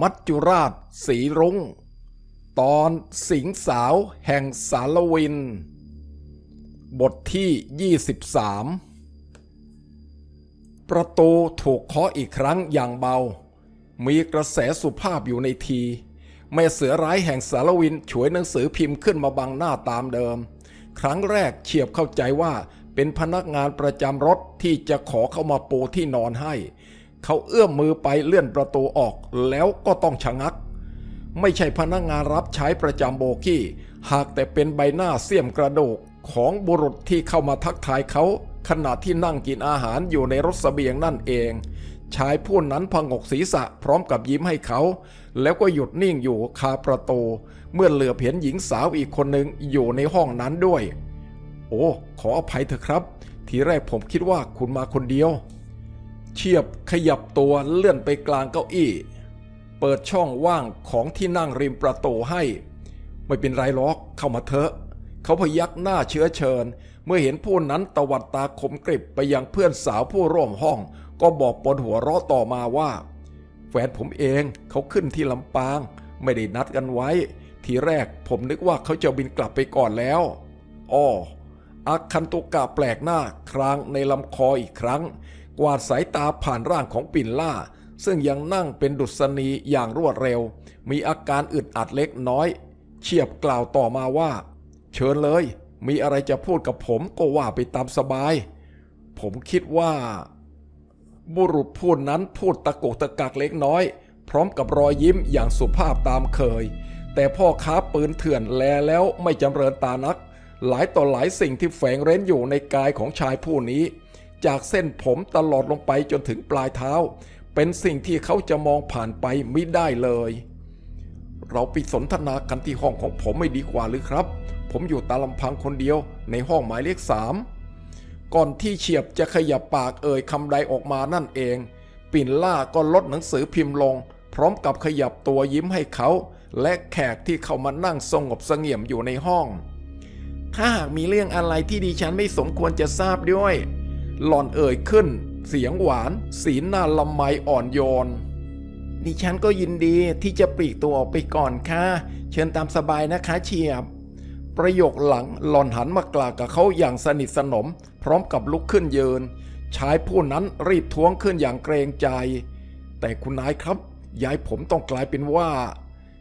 มัจจุราชสีรุง้ง ตอนสิงสาวแห่งสารวิน บทที่ 23 ประตูถูกเคาะอีกครั้งอย่างเบา มีกระแสสุภาพอยู่ในที แม่เสือร้ายแห่งสารวินฉวยหนังสือพิมพ์ขึ้นมาบังหน้าตามเดิม ครั้งแรกเฉียบเข้าใจว่าเป็นพนักงานประจำรถที่จะขอเข้ามาปูที่นอนให้ เขาเอื้อมมือไปเลื่อนประตูออกแล้วก็ต้องชะงัก ไม่ใช่พนักงานรับใช้ประจำโบกี้ หากแต่เป็นใบหน้าเสี้ยมกระดูกของบุรุษที่เข้ามาทักทายเขา ขณะที่นั่งกินอาหารอยู่ในรถเสบียงนั่นเอง ชายผู้นั้นพงกศีรษะพร้อมกับยิ้มให้เขา แล้วก็หยุดนิ่งอยู่คาประตู เมื่อเหลือเห็นหญิงสาวอีกคนหนึ่งอยู่ในห้องนั้นด้วย โอ้ ขออภัยเถอะครับ ทีแรกผมคิดว่าคุณมาคนเดียว เชียบขยับตัวเลื่อนไปกลางเก้าอี้ เปิดช่องว่างของที่นั่งริมประตูให้ ไม่เป็นไรหรอกเข้ามาเถอะ เขาพยักหน้าเชื้อเชิญ เมื่อเห็นผู้นั้นตวัดตาคมกริบไปยังเพื่อนสาวผู้ร่วมห้อง ก็บอกปนหัวเราะต่อมาว่า แฟนผมเองเขาขึ้นที่ลำปาง ไม่ได้นัดกันไว้ ทีแรกผมนึกว่าเขาจะบินกลับไปก่อนแล้วอ้ออาคันตุกะแปลกหน้าครางในลำคออีกครั้ง กวาดสายตาผ่านร่างของปิ่นล่า ซึ่งยังนั่งเป็นดุษณีอย่างรวดเร็ว มีอาการอึดอัดเล็กน้อย เฉียบกล่าวต่อมาว่า เชิญเลย มีอะไรจะพูดกับผมก็ว่าไปตามสบาย ผมคิดว่า บุรุษพูดนั้นพูดตะโกกตะกักเล็กน้อย พร้อมกับรอยยิ้มอย่างสุภาพตามเคย แต่พ่อค้าปืนเถื่อนแลแล้วไม่จำเริญตานัก หลายต่อหลายสิ่งที่แฝงเร้นอยู่ในกายของชายผู้นี้ จากเส้นผมตลอดลงไปจนถึงปลายเท้า เป็นสิ่งที่เขาจะมองผ่านไปไม่ได้เลย เราไปสนทนากันที่ห้องของผมไม่ดีกว่าหรือครับ ผมอยู่ตาลำพังคนเดียวในห้องหมายเลขสามก่อนที่เฉียบจะขยับปากเอ่ยคำใดออกมานั่นเอง ปิ่นล่าก็ลดหนังสือพิมพ์ลง พร้อมกับขยับตัวยิ้มให้เขา และแขกที่เข้ามานั่งสงบเสงี่ยมอยู่ในห้อง ถ้าหากมีเรื่องอะไรที่ดิฉันไม่สมควรจะทราบด้วย หล่อนเอ่ยขึ้น เสียงหวาน สีหน้าละไมอ่อนโยน ดิฉันก็ยินดีที่จะปลีกตัวออกไปก่อนค่ะ เชิญตามสบายนะคะเฉียบ ประโยคหลังหล่อนหันมากล่าวกับเขาอย่างสนิทสนม พร้อมกับลุกขึ้นยืน ชายผู้นั้นรีบท้วงขึ้นอย่างเกรงใจ แต่คุณนายครับยายผมต้องกลายเป็นว่า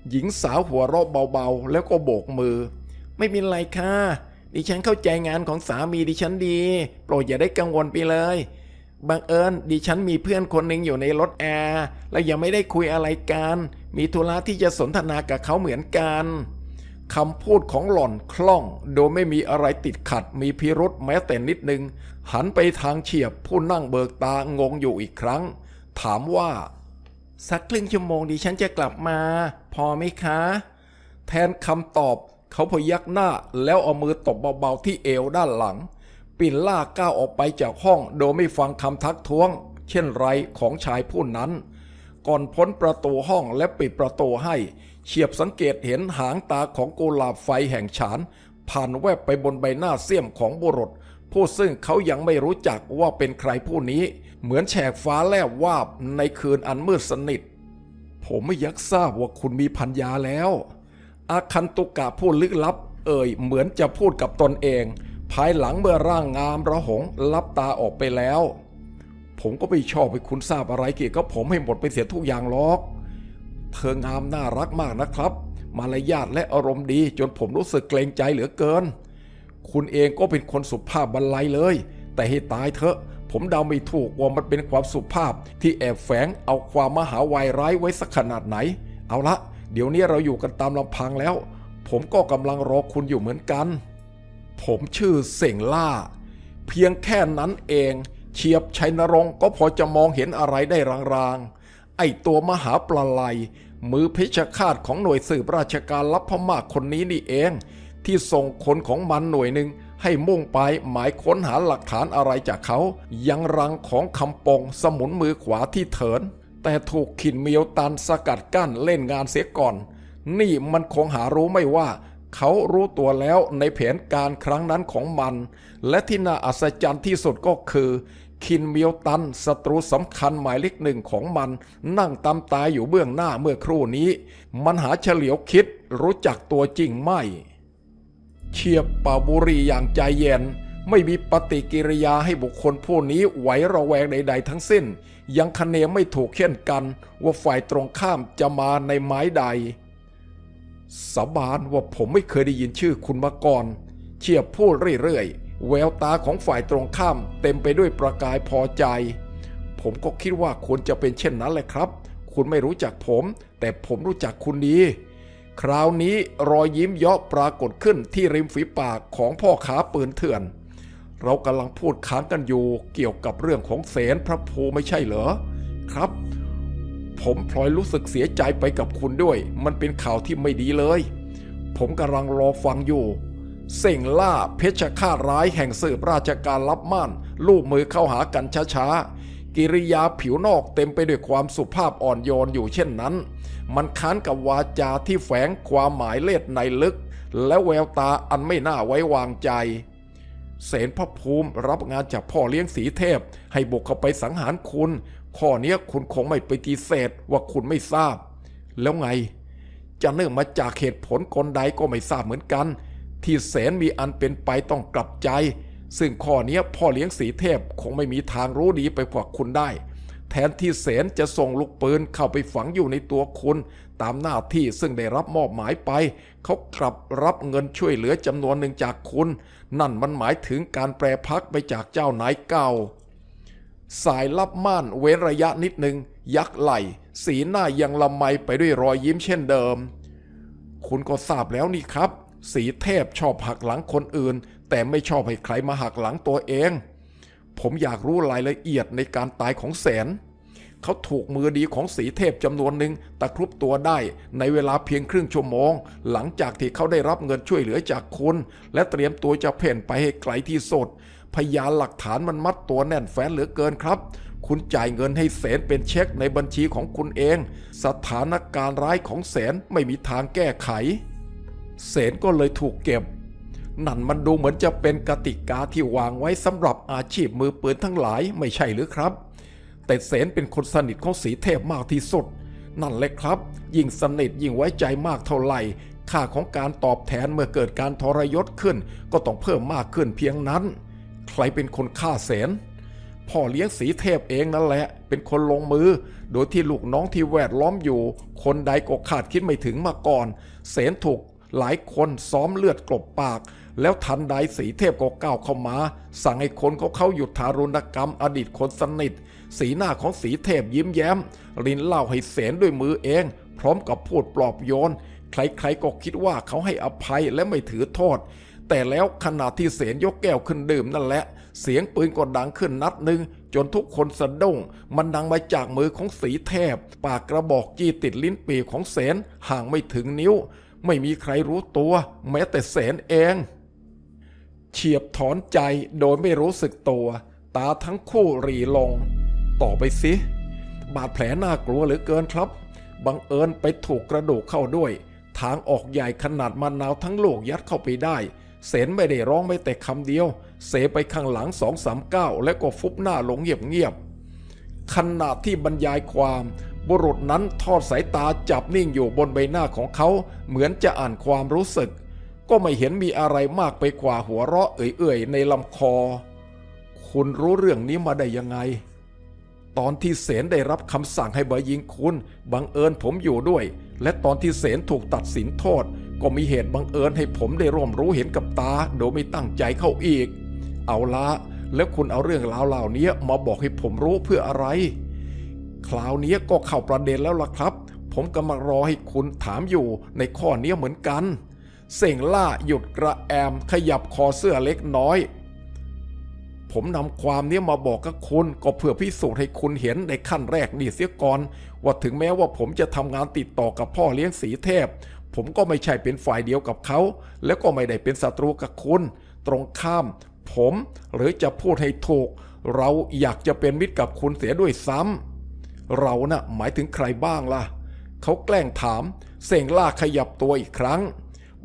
หญิงสาวหัวเราะเบาๆ แล้วก็โบกมือ ไม่เป็นไรค่ะ ดิฉันเข้าใจงานของสามีดิฉันดี โปรดอย่าได้กังวลไปเลย บังเอิญดิฉันมีเพื่อนคนหนึ่งอยู่ในรถแอร์และยังไม่ได้คุยอะไรกัน มีธุระที่จะสนทนากับเขาเหมือนกันคำพูดของหล่อนคล่อง โดยไม่มีอะไรติดขัด มีพิรุษแม้แต่นิดนึง หันไปทางเฉียบผู้นั่งเบิกตางงอยู่อีกครั้ง ถามว่า สักครึ่งชั่วโมงดิฉันจะกลับมา พอไหมคะ แทนคำตอบ เขาพยักหน้าแล้วเอามือตบเบาๆที่เอวด้านหลัง ปิ่นล่าก้าวออกไปจากห้องโดยไม่ฟังคำทักท้วง เช่นไรของชายผู้นั้น ก่อนพ้นประตูห้องและปิดประตูให้ เฉียบสังเกตเห็นหางตาของกุหลาบไฟแห่งฉาน ผ่านแวบไปบนใบหน้าเสี้ยมของบุรุษผู้ซึ่งเขายังไม่รู้จักว่าเป็นใครผู้นี้ เหมือนแฉกฟ้าแลบวาบในคืนอันมืดสนิท ผมไม่ยักทราบว่าคุณมีพัญญาแล้ว อาคันตุกะพูดลึกลับ เอ่ยเหมือนจะพูดกับตนเอง ภายหลังเมื่อร่างงามระหงลับตาออกไปแล้ว ผมก็ไม่ชอบให้คุณทราบอะไรเกี่ยวกับผมให้หมดไปเสียทุกอย่างหรอก เธองามน่ารักมากนะครับ มารยาทและอารมณ์ดีจนผมรู้สึกเกรงใจเหลือเกิน คุณเองก็เป็นคนสุภาพบรรลัยเลย แต่ให้ตายเถอะ ผมเดาไม่ถูกว่ามันเป็นความสุภาพที่แอบแฝงเอาความมหาวัยร้ายไว้สักขนาดไหน เอาละ เดี๋ยวนี้เราอยู่กันตามลำพังแล้ว ผมก็กำลังรอคุณอยู่เหมือนกัน ผมชื่อเส่งล่า เพียงแค่นั้นเอง เฉียบชัยนรงก็พอจะมองเห็นอะไรได้รางๆ ไอตัวมหาปลาไลมือเพชฌฆาตของหน่วยสืบราชการลับพม่าคนนี้นี่เอง ที่ส่งคนของมันหน่วยหนึ่งให้มุ่งไปหมายค้นหาหลักฐานอะไรจากเขา ยังรังของคำปงสมุนมือขวาที่เถิน แต่ถูกขินเมียวตันสกัดกั้นเล่นงานเสียก่อน นี่มันคงหารู้ไม่ว่า เขารู้ตัวแล้วในแผนการครั้งนั้นของมัน และที่น่าอัศจรรย์ที่สุดก็คือ คินเมียวตันศัตรูสำคัญหมายเลขหนึ่งของมัน นั่งตำตายอยู่เบื้องหน้าเมื่อครู่นี้ มันหาเฉลียวคิดรู้จักตัวจริงไม่ เชียบป่าบุรีอย่างใจเย็น ไม่มีปฏิกิริยาให้บุคคลผู้นี้ไหวระแวงใด ๆ ทั้งสิ้น ยังคะเนไม่ถูกเช่นกัน ว่าฝ่ายตรงข้ามจะมาในไม้ใด สาบานว่าผมไม่เคยได้ยินชื่อคุณมาก่อน เชียบพูดเรื่อยๆ แววตาของฝ่ายตรงข้ามเต็มไปด้วยประกายพอใจ ผมก็คิดว่าควรจะเป็นเช่นนั้นแหละครับ คุณไม่รู้จักผม แต่ผมรู้จักคุณดีคราวนี้รอยยิ้มเยาะปรากฏขึ้นที่ริมฝีปากของพ่อขาปืนเถื่อน เรากำลังพูดค้างกันอยู่เกี่ยวกับเรื่องของเสนพระภูไม่ใช่เหรอ ครับ ผมพลอยรู้สึกเสียใจไปกับคุณด้วย มันเป็นข่าวที่ไม่ดีเลย ผมกำลังรอฟังอยู่ เส่งล่าเพชฌฆาตร้ายแห่งสืบราชการลับม่าน ลูบมือเข้าหากันช้าๆ กิริยาผิวนอกเต็มไปด้วยความสุภาพอ่อนโยนอยู่เช่นนั้น มันค้านกับวาจาที่แฝงความหมายเล็ดในลึก และแววตาอันไม่น่าไว้วางใจ เสนพระภูมิรับงานจากพ่อเลี้ยงสีเทพ ให้บุกเข้าไปสังหารคุณ ข้อเนี้คุณคงไม่ปฏิเสธว่าคุณไม่ทราบ แล้วไง จะเนื่องมาจากเหตุผลคนใดก็ไม่ทราบเหมือนกัน ที่เสนมีอันเป็นไปต้องกลับใจ ซึ่งข้อเนี้พ่อเลี้ยงสีเทพคงไม่มีทางรู้ดีไปกว่าคุณได้ แทนที่เสนจะส่งลูกปืนเข้าไปฝังอยู่ในตัวคุณ ตามหน้าที่ซึ่งได้รับมอบหมายไป เขากลับรับเงินช่วยเหลือจำนวนหนึ่งจากคุณ นั่นมันหมายถึงการแปรพักไปจากเจ้านายเก่า สายลับม่านเว้นระยะนิดหนึ่งยักไหลสีหน้ายังละไมไปด้วยรอยยิ้มเช่นเดิม คุณก็ทราบแล้วนี่ครับ สีเทพชอบหักหลังคนอื่น แต่ไม่ชอบให้ใครมาหักหลังตัวเอง ผมอยากรู้รายละเอียดในการตายของแสน เขาถูกมือดีของสีเทพจำนวนหนึ่งตะครุบตัวได้ในเวลาเพียงครึ่งชั่วโมง หลังจากที่เขาได้รับเงินช่วยเหลือจากคุณ และเตรียมตัวจะเพ่นไปให้ไกลที่สุดพยานหลักฐานมันมัดตัวแน่นแฟ้นเหลือเกินครับ คุณจ่ายเงินให้แสนเป็นเช็คในบัญชีของคุณเอง สถานการณ์ร้ายของแสนไม่มีทางแก้ไข เสนก็เลยถูกเก็บ นั่นมันดูเหมือนจะเป็นกติกาที่วางไว้สำหรับอาชีพมือปืนทั้งหลายไม่ใช่หรือครับ แต่เสนเป็นคนสนิทของสีเทพมากที่สุด นั่นแหละครับ ยิ่งสนิทยิ่งไว้ใจมากเท่าไหร่ค่าของการตอบแทนเมื่อเกิดการทรยศขึ้น ก็ต้องเพิ่มมากขึ้นเพียงนั้น ใครเป็นคนฆ่าเสนพ่อเลี้ยงสีเทพเองนั่นแหละ เป็นคนลงมือ โดยที่ลูกน้องที่แวดล้อมอยู่ คนใดก็ขาดคิดไม่ถึงมาก่อน เสนถูกหลายคนซ้อมเลือดกลบปาก แล้วทันใดสีเทพก็ก้าวเข้ามา สั่งให้คนเขาเข้าหยุดทารุณกรรมอดีตคนสนิท สีหน้าของสีเทพยิ้มแย้ม ลินเล่าให้เสนด้วยมือเอง พร้อมกับพูดปลอบโยน ใครๆก็คิดว่าเขาให้อภัยและไม่ถือโทษ แต่แล้วขณะที่เสนยกแก้วขึ้นดื่มนั่นแหละ เสียงปืนก็ดังขึ้นนัดหนึ่งจนทุกคนสะดุ้ง มันดังมาจากมือของสีเทพ ปากกระบอกจี้ติดลิ้นปีกของเสนห่างไม่ถึงนิ้ว ไม่มีใครรู้ตัว แม้แต่เสนเองเฉียบถอนใจโดยไม่รู้สึกตัว ตาทั้งคู่หรีลง ต่อไปสิ บาดแผลน่ากลัวเหลือเกินครับ บังเอิญไปถูกกระดูกเข้าด้วย ทางออกใหญ่ขนาดมะนาวทั้งลูกยัดเข้าไปได้ เสนไม่ได้ร้องไม่แต่คำเดียว เสไปข้างหลังสองสามก้าวแล้วก็ฟุบหน้าลงเงียบๆขณะที่บรรยายความ บุรุษนั้นทอดสายตาจับนิ่งอยู่บนใบหน้าของเขา เหมือนจะอ่านความรู้สึก ก็ไม่เห็นมีอะไรมากไปกว่าหัวเราะเอื่อยๆในลำคอ คุณรู้เรื่องนี้มาได้ยังไง ตอนที่เสนได้รับคำสั่งให้บยิงคุณ บังเอิญผมอยู่ด้วย และตอนที่เสนถูกตัดสินโทษ ก็มีเหตุบังเอิญให้ผมได้ร่วมรู้เห็นกับตา โดยไม่ตั้งใจเข้าอีก เอาละแล้วคุณเอาเรื่องราวเหล่านี้มาบอกให้ผมรู้เพื่ออะไร คราวนี้ก็เข้าประเด็นแล้วล่ะครับ ผมกำลังรอให้คุณถามอยู่ในข้อนี้เหมือนกัน เส่งล่าหยุดกระแอมขยับคอเสื้อเล็กน้อย ผมนำความนี้มาบอกกับคุณก็เพื่อพิสูจน์ให้คุณเห็นในขั้นแรกนี่เสียก่อน ว่าถึงแม้ว่าผมจะทำงานติดต่อกับพ่อเลี้ยงสีเทพ ผมก็ไม่ใช่เป็นฝ่ายเดียวกับเขา แล้วก็ไม่ได้เป็นศัตรูกับคุณ ตรงข้าม ผมหรือจะพูดให้ถูก เราอยากจะเป็นมิตรกับคุณเสียด้วยซ้ำเรานะ่ะหมายถึงใครบ้างล่ะ เขาแกล้งถาม เส่งล่าขยับตัวอีกครั้ง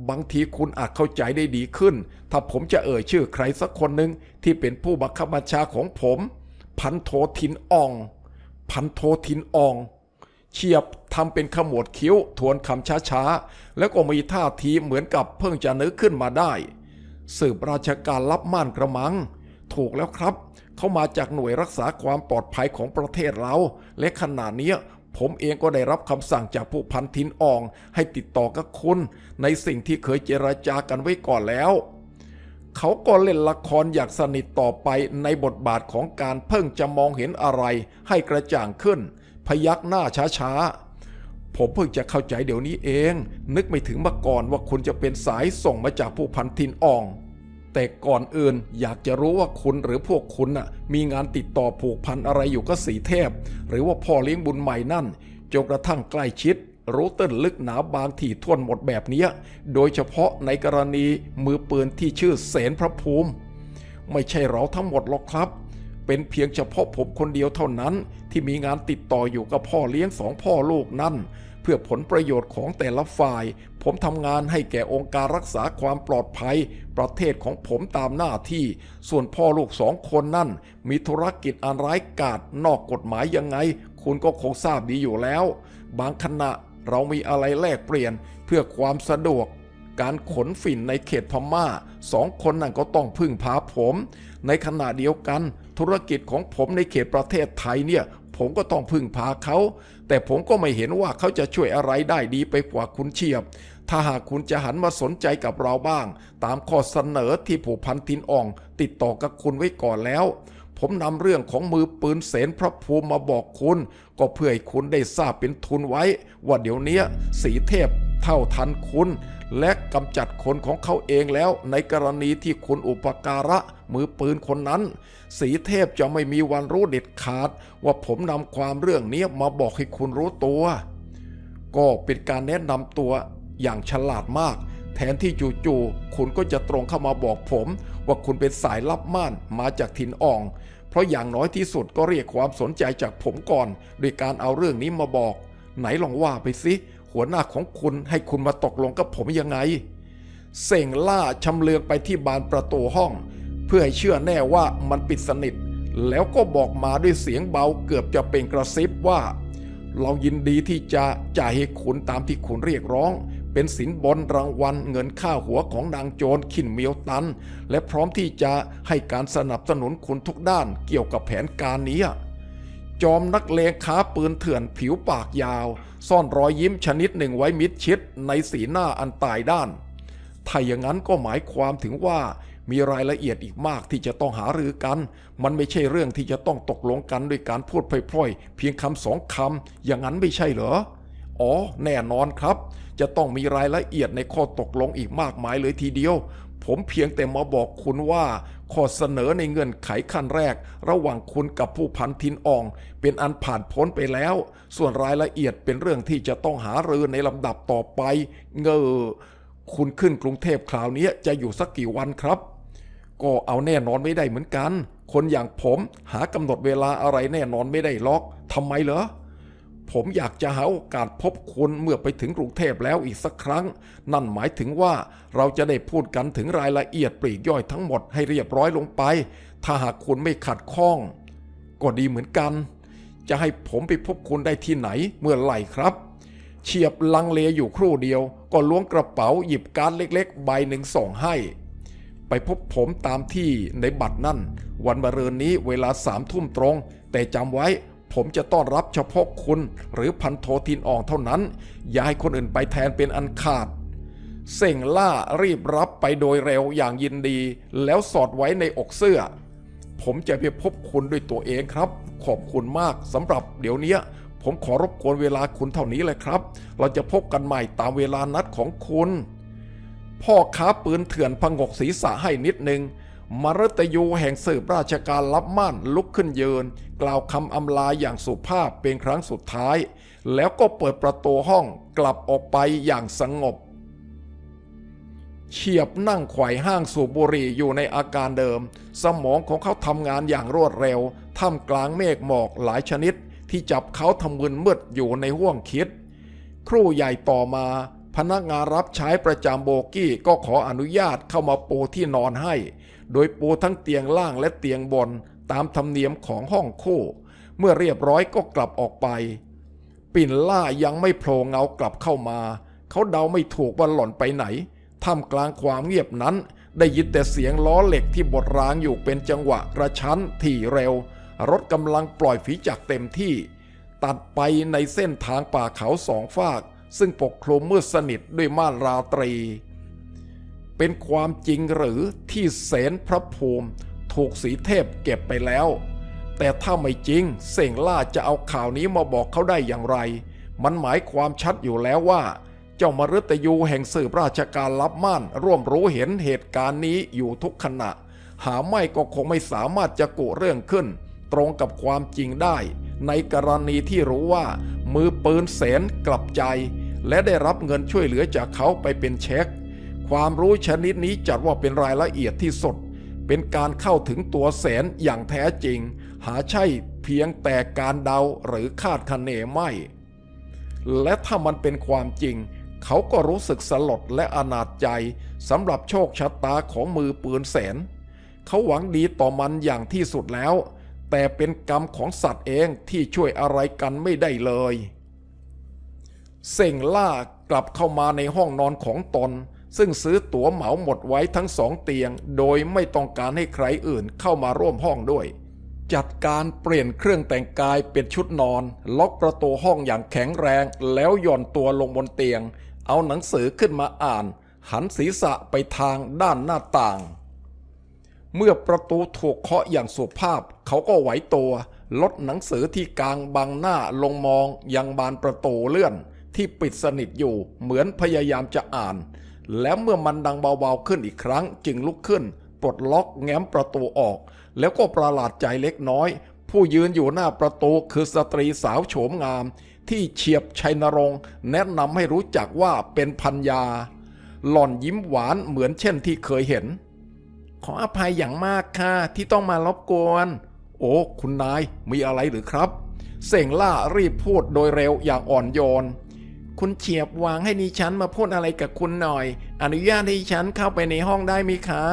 บางทีคุณอาจเข้าใจได้ดีขึ้น ถ้าผมจะเอ่ยชื่อใครสักคนหนึ่งที่เป็นผู้บังคับบัญชาของผม พันโททินออง พันโททินออง เฉียบทำเป็นขมวดคิ้วทวนคำช้าๆ แล้วก็มีท่าทีเหมือนกับเพิ่งจะนึกขึ้นมาได้ สืบราชการรับม่านกระมัง ถูกแล้วครับ เขามาจากหน่วยรักษาความปลอดภัยของประเทศเรา และขณะนี้ผมเองก็ได้รับคำสั่งจากผู้พันทินออง ให้ติดต่อกับคุณ ในสิ่งที่เคยเจรจากันไว้ก่อนแล้ว เขาก็เล่นละครอยากสนิทต่อไปในบทบาทของการเพิ่งจะมองเห็นอะไรให้กระจ่างขึ้น พยักหน้าช้าๆ ผมเพิ่งจะเข้าใจเดี๋ยวนี้เอง นึกไม่ถึงมาก่อนว่าคุณจะเป็นสายส่งมาจากผู้พันทินอ่อง แต่ก่อนอื่นอยากจะรู้ว่าคุณหรือพวกคุณน่ะ มีงานติดต่อผูกพันอะไรอยู่กับสีเทพ หรือว่าพ่อเลี้ยงบุญใหม่นั่นจนกระทั่งใกล้ชิด รู้ตื้นลึกหนาบางที่ท่วนหมดแบบนี้ โดยเฉพาะในกรณีมือปืนที่ชื่อเสนพระภูมิ ไม่ใช่เราทั้งหมดหรอกครับ เป็นเพียงเฉพาะผมคนเดียวเท่านั้น ที่มีงานติดต่ออยู่กับพ่อเลี้ยงสองพ่อลูกนั่น เพื่อผลประโยชน์ของแต่ละฝ่าย ผมทำงานให้แก่องค์การรักษาความปลอดภัย ประเทศของผมตามหน้าที่ ส่วนพ่อลูกสองคนนั่น มีธุรกิจอันร้ายกาจนอกกฎหมายยังไง คุณก็คงทราบดีอยู่แล้ว บางขณะ เรามีอะไรแลกเปลี่ยนเพื่อความสะดวก การขนฝิ่นในเขตพม่าสองคนนั่นก็ต้องพึ่งพาผม ในขณะเดียวกัน ธุรกิจของผมในเขตประเทศไทยเนี่ย ผมก็ต้องพึ่งพาเขา แต่ผมก็ไม่เห็นว่าเขาจะช่วยอะไรได้ดีไปกว่าคุณเชียบ ถ้าหากคุณจะหันมาสนใจกับเราบ้าง ตามข้อเสนอที่ผู้พันตินอ่อง ติดต่อกับคุณไว้ก่อนแล้วผมนำเรื่องของมือปืนเสนพระภูมิมาบอกคุณ ก็เพื่อให้คุณได้ทราบเป็นทุนไว้ ว่าเดี๋ยวนี้สีเทพเท่าทันคุณ และกำจัดคนของเขาเองแล้ว ในกรณีที่คุณอุปการะมือปืนคนนั้น สีเทพจะไม่มีวันรู้เด็ดขาด ว่าผมนำความเรื่องนี้มาบอกให้คุณรู้ตัว ก็เป็นการแนะนำตัวอย่างฉลาดมาก แทนที่จู่ๆคุณก็จะตรงเข้ามาบอกผม ว่าคุณเป็นสายลับม่านมาจากถิ่นอ่อง เพราะอย่างน้อยที่สุดก็เรียกความสนใจจากผมก่อนโดยการเอาเรื่องนี้มาบอก ไหนลองว่าไปสิหัวหน้าของคุณให้คุณมาตกลงกับผมยังไง เส่งล่าชำเลืองไปที่บานประตูห้อง เพื่อให้เชื่อแน่ว่ามันปิดสนิท แล้วก็บอกมาด้วยเสียงเบาเกือบจะเป็นกระซิบว่า เรายินดีที่จะจ่ายให้คุณตามที่คุณเรียกร้อง เป็นสินบนรางวัลเงินค่าหัวของนางโจรขินเมียวตัน และพร้อมที่จะให้การสนับสนุนคุณทุกด้านเกี่ยวกับแผนการนี้ จอมนักเลงค้าปืนเถื่อนผิวปากยาว ซ่อนรอยยิ้มชนิดหนึ่งไว้มิดชิดในสีหน้าอันตายด้านถ้าอย่างนั้นก็หมายความถึงว่ามีรายละเอียดอีกมากที่จะต้องหารือกัน มันไม่ใช่เรื่องที่จะต้องตกลงกันด้วยการพูดพล่อยๆ เพียงคำสองคำอย่างนั้นไม่ใช่เหรอ อ๋อ แน่นอนครับ จะต้องมีรายละเอียดในข้อตกลงอีกมากมายเลยทีเดียว ผมเพียงแต่มาบอกคุณว่า ข้อเสนอในเงื่อนไขขั้นแรก ระหว่างคุณกับผู้พันทินออง เป็นอันผ่านพ้นไปแล้ว ส่วนรายละเอียดเป็นเรื่องที่จะต้องหารือในลำดับต่อไป เงอคุณขึ้นกรุงเทพคราวนี้จะอยู่สักกี่วันครับ ก็เอาแน่นอนไม่ได้เหมือนกัน คนอย่างผมหากำหนดเวลาอะไรแน่นอนไม่ได้ล็อกทำไมเหรอ ผมอยากจะหาโอกาสพบคุณเมื่อไปถึงกรุงเทพแล้วอีกสักครั้ง นั่นหมายถึงว่าเราจะได้พูดกันถึงรายละเอียดปลีกย่อยทั้งหมดให้เรียบร้อยลงไป ถ้าหากคุณไม่ขัดข้อง ก็ดีเหมือนกัน จะให้ผมไปพบคุณได้ที่ไหนเมื่อไหร่ครับ เฉียบลังเลอยู่ครู่เดียว ก็ล้วงกระเป๋าหยิบการดเล็กๆ ใบหนึ่งส่งให้ ไปพบผมตามที่ในบัตรนั่น วันมะรืนนี้เวลาสามทุ่มตรง แต่จำไว้ ผมจะต้อนรับเฉพาะคุณ หรือพันโททินอ่องเท่านั้น อย่าให้คนอื่นไปแทนเป็นอันขาด เส่งล่ารีบรับไปโดยเร็วอย่างยินดี แล้วสอดไว้ในอกเสื้อ ผมจะไปพบคุณด้วยตัวเองครับ ขอบคุณมากสำหรับเดี๋ยวนี้ผมขอรบกวนเวลาคุณเท่านี้เลยครับ เราจะพบกันใหม่ตามเวลานัดของคุณ พ่อค้าปืนเถื่อนพงกศีรษะให้นิดนึง มรตยูแห่งสืบราชการรับม่านลุกขึ้นยืนกล่าวคำอำลาอย่างสุภาพเป็นครั้งสุดท้าย แล้วก็เปิดประตูห้องกลับออกไปอย่างสงบ เฉียบนั่งไขว่ห้างสูบบุหรี่อยู่ในอาการเดิม สมองของเขาทำงานอย่างรวดเร็ว ท่ามกลางเมฆหมอกหลายชนิด ที่จับเขาทำมึนมืดอยู่ในห้วงคิด ครู่ใหญ่ต่อมาพนักงานรับใช้ประจำโบกี้ก็ขออนุญาตเข้ามาปูที่นอนให้ โดยปูทั้งเตียงล่างและเตียงบนตามธรรมเนียมของห้องคู่เมื่อเรียบร้อยก็กลับออกไป ปิ่นล่ายังไม่โผล่เงากลับเข้ามา เขาเดาไม่ถูกว่าหล่อนไปไหนท่ามกลางความเงียบนั้น ได้ยินแต่เสียงล้อเหล็กที่บดรางอยู่เป็นจังหวะกระชั้นที่เร็ว รถกำลังปล่อยฝีจักเต็มที่ ตัดไปในเส้นทางป่าเขาสองฝาก ซึ่งปกคลุมมืดสนิทด้วยม่านราตรี เป็นความจริงหรือที่เสนพระภูมิ ถูกสีเทพเก็บไปแล้ว แต่ถ้าไม่จริงเสงล่าจะเอาข่าวนี้มาบอกเขาได้อย่างไร มันหมายความชัดอยู่แล้วว่า เจ้ามฤตยูแห่งสืบราชการลับม่าน ร่วมรู้เห็นเหตุการณ์นี้อยู่ทุกขณะ หาไม่ก็คงไม่สามารถจะกุเรื่องขึ้น ตรงกับความจริงได้ ในกรณีที่รู้ว่า มือปืนเสนกลับใจ และได้รับเงินช่วยเหลือจากเขาไปเป็นเช็ค ความรู้ชนิดนี้จัดว่าเป็นรายละเอียดที่สุด เป็นการเข้าถึงตัวแสนอย่างแท้จริง หาใช่เพียงแต่การเดาหรือคาดคะเนไม่ และถ้ามันเป็นความจริง เขาก็รู้สึกสลดและอนาจใจสำหรับโชคชะตาของมือปืนแสน เขาหวังดีต่อมันอย่างที่สุดแล้ว แต่เป็นกรรมของสัตว์เองที่ช่วยอะไรกันไม่ได้เลยเส่งล่ากลับเข้ามาในห้องนอนของตน ซึ่งซื้อตั๋วเหมาหมดไว้ทั้งสองเตียง โดยไม่ต้องการให้ใครอื่นเข้ามาร่วมห้องด้วย จัดการเปลี่ยนเครื่องแต่งกายเป็นชุดนอน ล็อกประตูห้องอย่างแข็งแรง แล้วหย่อนตัวลงบนเตียง เอาหนังสือขึ้นมาอ่าน หันศีรษะไปทางด้านหน้าต่าง เมื่อประตูถูกเคาะอย่างสุภาพ เขาก็ไหวตัว ลดหนังสือที่กลางบังหน้าลงมองยังบานประตูเลื่อน ที่ปิดสนิทอยู่เหมือนพยายามจะอ่าน แล้วเมื่อมันดังเบาๆขึ้นอีกครั้ง จึงลุกขึ้น ปลดล็อกแง้มประตูออก แล้วก็ประหลาดใจเล็กน้อย ผู้ยืนอยู่หน้าประตูคือสตรีสาวโฉมงาม ที่เฉียบชัยนรงค์ แนะนำให้รู้จักว่าเป็นพัญญา หล่อนยิ้มหวานเหมือนเช่นที่เคยเห็น ขออภัยอย่างมากค่ะที่ต้องมารบกวน โอ้ คุณนายมีอะไรหรือครับ เส่งล่ารีบพูดโดยเร็วอย่างอ่อนโยน คุณเฉียบวางให้ดิฉันมาพูดอะไรกับคุณหน่อย อนุญาตให้ฉันเข้าไปในห้องได้ไหมคะ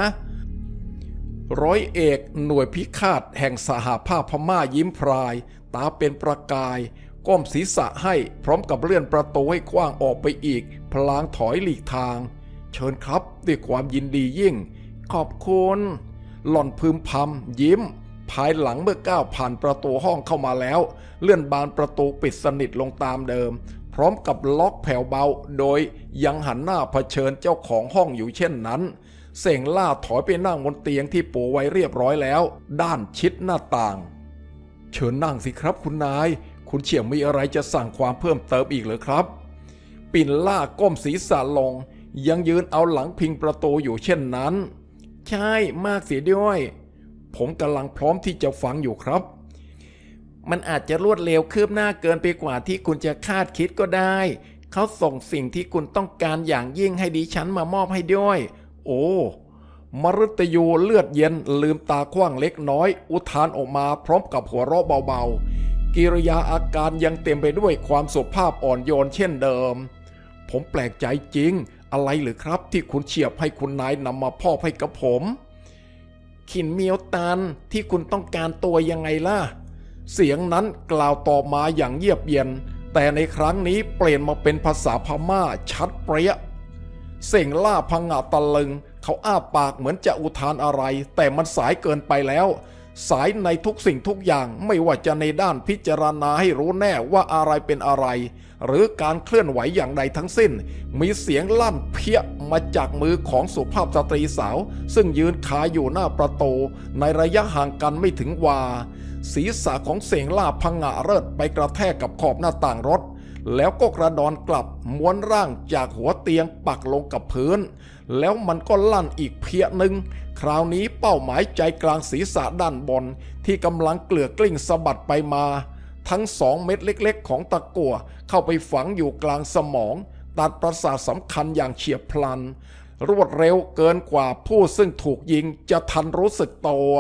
ร้อยเอกหน่วยพิฆาตแห่งสหภาพพม่ายิ้มพราย ตาเป็นประกาย ก้มศีรษะให้พร้อมกับเลื่อนประตูให้กว้างออกไปอีก พลางถอยหลีกทาง เชิญครับด้วยความยินดียิ่ง ขอบคุณ หล่อนพึมพำยิ้ม ภายหลังเมื่อก้าวผ่านประตูห้องเข้ามาแล้ว เลื่อนบานประตูปิดสนิทลงตามเดิม พร้อมกับล็อกแผ่วเบา โดยยังหันหน้าเผชิญเจ้าของห้องอยู่เช่นนั้น เสงล่าถอยไปนั่งบนเตียงที่ปูไว้เรียบร้อยแล้ว ด้านชิดหน้าต่าง เชิญนั่งสิครับคุณนาย คุณเฉียงมีอะไรจะสั่งความเพิ่มเติมอีกหรือครับ ปิ่นล่าก้มศีรษะลง ยังยืนเอาหลังพิงประตูอยู่เช่นนั้น ใช่มากเสียด้วย ผมกำลังพร้อมที่จะฟังอยู่ครับ มันอาจจะรวดเร็วคืบหน้าเกินไปกว่าที่คุณจะคาดคิดก็ได้ เขาส่งสิ่งที่คุณต้องการอย่างยิ่งให้ดิฉันมามอบให้ด้วย โอ้มฤตยูเลือดเย็นลืมตากว้างเล็กน้อย อุทานออกมาพร้อมกับหัวเราะเบาๆ กิริยาอาการยังเต็มไปด้วยความสุภาพอ่อนโยนเช่นเดิม ผมแปลกใจจริง อะไรหรือครับที่คุณเฉียบให้คุณนายนำมาพ่อบให้กับผม ขินเมียวตันที่คุณต้องการตัวยังไงล่ะ เสียงนั้นกล่าวต่อมาอย่างเยียบเย็น แต่ในครั้งนี้เปลี่ยนมาเป็นภาษาพม่าชัดเปรี้ยเส่งล่าพังงะตะลึง เขาอ้าปากเหมือนจะอุทานอะไร แต่มันสายเกินไปแล้ว สายในทุกสิ่งทุกอย่างไม่ว่าจะในด้านพิจารณาให้รู้แน่ว่าอะไรเป็นอะไร หรือการเคลื่อนไหวอย่างใดทั้งสิ้น มีเสียงลั่นเพี้ยมาจากมือของสุภาพสตรีสาว ซึ่งยืนขายอยู่หน้าประตูในระยะห่างกันไม่ถึงวา ศีรษะของเสียงล่าพังงะเริดไปกระแทกกับขอบหน้าต่างรถ แล้วก็กระดอนกลับม้วนร่างจากหัวเตียงปักลงกับพื้น แล้วมันก็ลั่นอีกเพียหนึ่ง คราวนี้เป้าหมายใจกลางศีรษะด้านบน ที่กำลังเกลือกกลิ้งสะบัดไปมา ทั้งสองเม็ดเล็กๆ ของตะกั่วเข้าไปฝังอยู่กลางสมอง ตัดประสาทสำคัญอย่างเฉียบพลัน รวดเร็วเกินกว่าผู้ซึ่งถูกยิงจะทันรู้สึกตัว